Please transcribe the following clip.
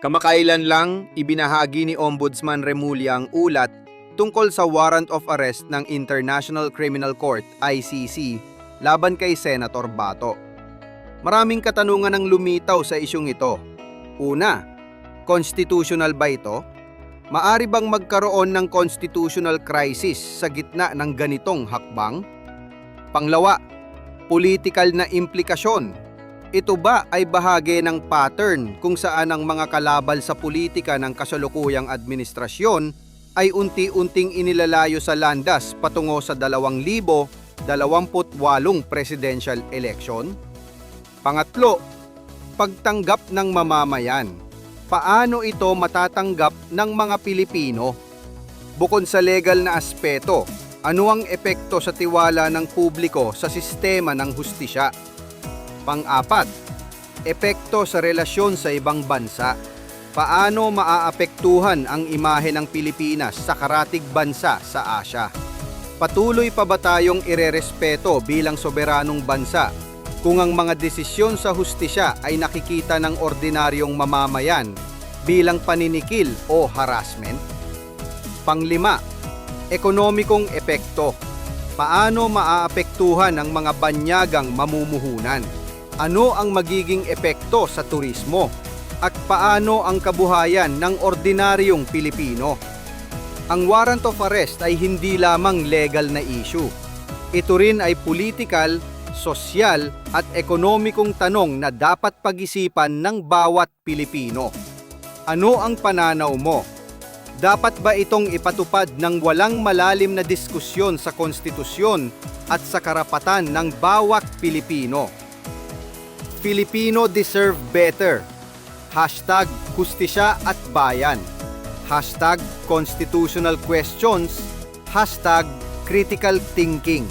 Kamakailan lang, ibinahagi ni Ombudsman Remulla ang ulat tungkol sa warrant of arrest ng International Criminal Court, ICC, laban kay Senator Bato. Maraming katanungan ang lumitaw sa isyong ito. Una, constitutional ba ito? Maari bang magkaroon ng constitutional crisis sa gitna ng ganitong hakbang? Panglawa, political na implikasyon ito ba ay bahagi ng pattern kung saan ang mga kalabal sa politika ng kasalukuyang administrasyon ay unti-unting inilalayo sa landas patungo sa 2028 presidential election? Pangatlo, pagtanggap ng mamamayan. Paano ito matatanggap ng mga Pilipino? Bukod sa legal na aspeto, ano ang epekto sa tiwala ng publiko sa sistema ng hustisya? Pang-apat, epekto sa relasyon sa ibang bansa. Paano maaapektuhan ang imahe ng Pilipinas sa karatig bansa sa Asya? Patuloy pa ba tayong irerespeto bilang soberanong bansa kung ang mga desisyon sa hustisya ay nakikita ng ordinaryong mamamayan bilang paninikil o harassment? Panglima, ekonomikong epekto. Paano maaapektuhan ang mga banyagang mamumuhunan? Ano ang magiging epekto sa turismo? At paano ang kabuhayan ng ordinaryong Pilipino? Ang warrant of arrest ay hindi lamang legal na issue. Ito rin ay political, sosyal at ekonomikong tanong na dapat pag-isipan ng bawat Pilipino. Ano ang pananaw mo? Dapat ba itong ipatupad ng walang malalim na diskusyon sa konstitusyon at sa karapatan ng bawat Pilipino? Filipino deserve better. Hashtag Hustisya at Bayan. Hashtag Constitutional Questions. Hashtag Critical Thinking.